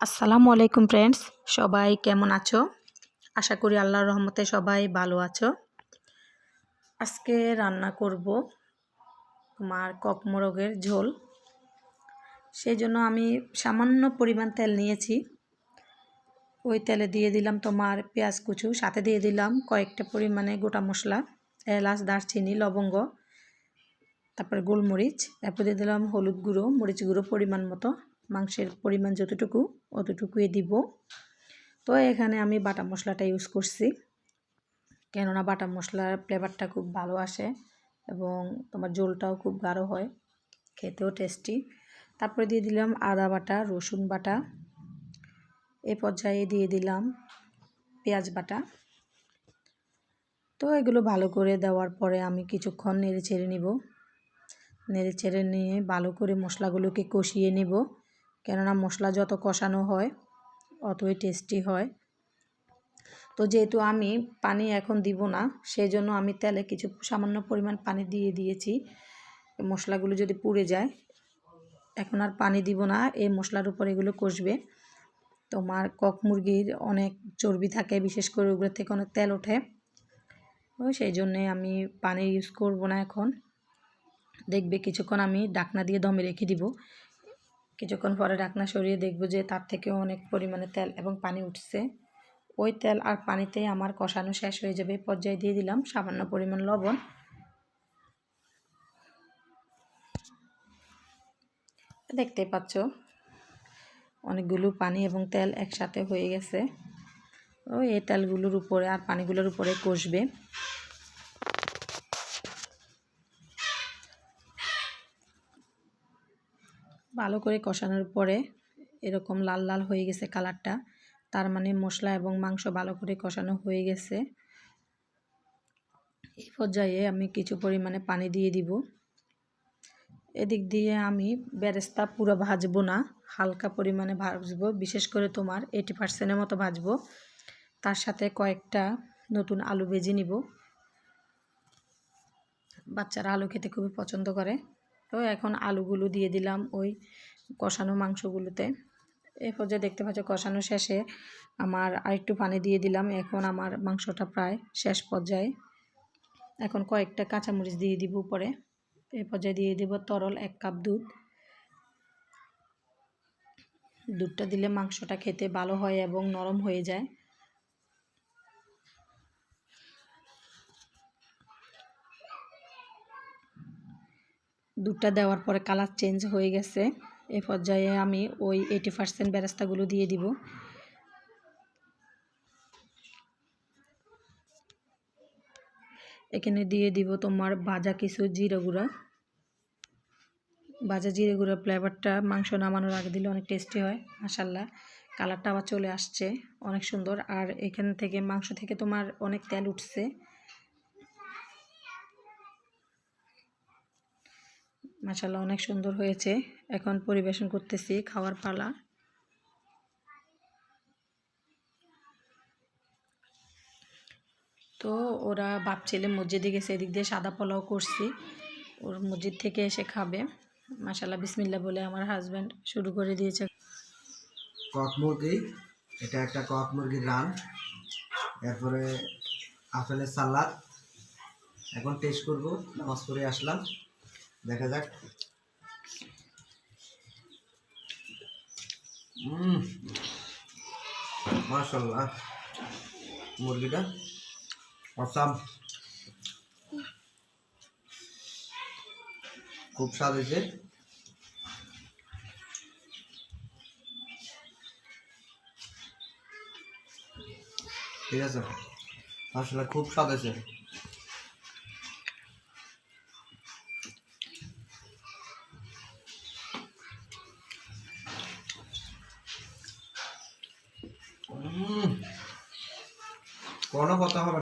আসসালামু আলাইকুম ফ্রেন্ডস সবাই কেমন আছো? আশা করি আল্লাহর রহমতে সবাই ভালো আছো। আজকে রান্না করব তোমার কক মোরগের ঝোল। সেই জন্য আমি সামান্য পরিমাণ তেল নিয়েছি। ওই তেলে দিয়ে দিলাম তোমার পেঁয়াজ কুচু, সাথে দিয়ে দিলাম কয়েকটা পরিমাণে গোটা মশলা, এলাচ, দারচিনি, লবঙ্গ, তারপরে গোলমরিচ এরপর দিয়ে দিলাম হলুদ গুঁড়ো, মরিচ গুঁড়ো পরিমাণ মতো। মাংসের পরিমাণ যতটুকু অতটুকুই দিব। তো এখানে আমি বাটা মশলাটা ইউজ করছি। কেননা বাটা মশলার ফ্লেভারটা খুব ভালো আসে এবং তোমার ঝোলটাও খুব গাঢ় হয়, খেতেও টেস্টি তারপরে দিয়ে দিলাম আদা বাটা, রসুন বাটা। এ পর্যায়ে দিয়ে দিলাম পেঁয়াজ বাটা। তো এগুলো ভালো করে দেওয়ার পরে আমি কিছুক্ষণ নেড়ে ছেড়ে নিব। নেড়ে ছেড়ে নিয়ে ভালো করে মশলাগুলোকে কষিয়ে নেব। কেননা মশলা যত কষানো হয়, অতই টেস্টি হয়। তো যেহেতু আমি পানি এখন দিব না সেই জন্য আমি তেলে কিছু সামান্য পরিমাণ পানি দিয়ে দিয়েছি। মশলাগুলো যদি পুড়ে যায়, এখন আর পানি দিব না, এই মশলার উপর এগুলো কষবে। তোমার কক মুরগির অনেক চর্বি থাকে, বিশেষ করে ওগুলো থেকে অনেক তেল ওঠে। সেই জন্যে আমি পানি ইউজ করব না এখন। দেখবে কিছুক্ষণ আমি ডাকনা দিয়ে দমে রেখে দিব। কিছুক্ষণ পরে ঢাকনা সরিয়ে দেখব যে তার থেকে অনেক পরিমাণে তেল এবং পানি উঠছে। ওই তেল আর পানিতেই আমার কষানো শেষ হয়ে যাবে। পর্যায়ে দিয়ে দিলাম সামান্য পরিমাণ লবণ। দেখতে পাচ্ছ, অনেকগুলো পানি এবং তেল একসাথে হয়ে গেছে। ও এই তেলগুলোর উপরে আর পানিগুলোর উপরে কষবে। ভালো করে কষানোর পরে এরকম লাল লাল হয়ে গেছে কালারটা। তার মানে মশলা এবং মাংস ভালো করে কষানো হয়ে গেছে। এই পর্যায়ে আমি কিছু পরিমাণে পানি দিয়ে দিব। এদিক দিয়ে আমি বেরেস্তা পুরো ভাজবো না, হালকা পরিমাণে ভাজবো। বিশেষ করে তোমার এইটি পার্সেন্টের মতো ভাজবো। তার সাথে কয়েকটা নতুন আলু ভেজে নিব। বাচ্চারা আলু খেতে খুবই পছন্দ করে। তো এখন আলুগুলো দিয়ে দিলাম ওই কষানো মাংসগুলোতে। এ পর্যায়ে দেখতে পাচ্ছ কষানো শেষে আমার আরেকটু পানি দিয়ে দিলাম। এখন আমার মাংসটা প্রায় শেষ পর্যায়ে। এখন কয়েকটা কাঁচামরিচ দিয়ে দিব উপরে। এ পর্যায়ে দিয়ে দিব তরল এক কাপ দুধ। দুধটা দিলে মাংসটা খেতে ভালো হয় এবং নরম হয়ে যায়। দুধটা দেওয়ার পরে কালার চেঞ্জ হয়ে গেছে। এ পর্যায়ে আমি ওই এইটি পার্সেন্ট বেরাস্তাগুলো দিয়ে দিব। এখানে দিয়ে দিব তোমার ভাজা কিছু জিরে গুঁড়া। ভাজা জিরে গুঁড়া ফ্লেভারটা মাংস নামানোর আগে দিলে অনেক টেস্টি হয় মাসাল্লাহ কালারটা আবার চলে আসছে, অনেক সুন্দর। আর এখান থেকে মাংস থেকে তোমার অনেক তেল উঠছে। মাসাল্লাহ অনেক সুন্দর হয়েছে। এখন পরিবেশন করতেছি খাওয়ার পালা। তো ওরা ভাবছিলে মসজিদে গেছে, এদিক দিয়ে সাদা পোলাও করছি। ওর মসজিদ থেকে এসে খাবে। মাসাল্লাহ বিসমিল্লা বলে আমার হাজব্যান্ড শুরু করে দিয়েছে। কক মুরগি, এটা একটা কক মুরগির রান। এরপরে আপেলের সালাদ। এখন টেস্ট করব, নামাজ পড়ে আসলাম। দেখা যাক। হুম মাশাল্লাহ মুরগিটা অসাম। খুব স্বাদ হয়েছে। ঠিক আছে। আসলে খুব স্বাদ হয়েছে। কোনো কথা হবে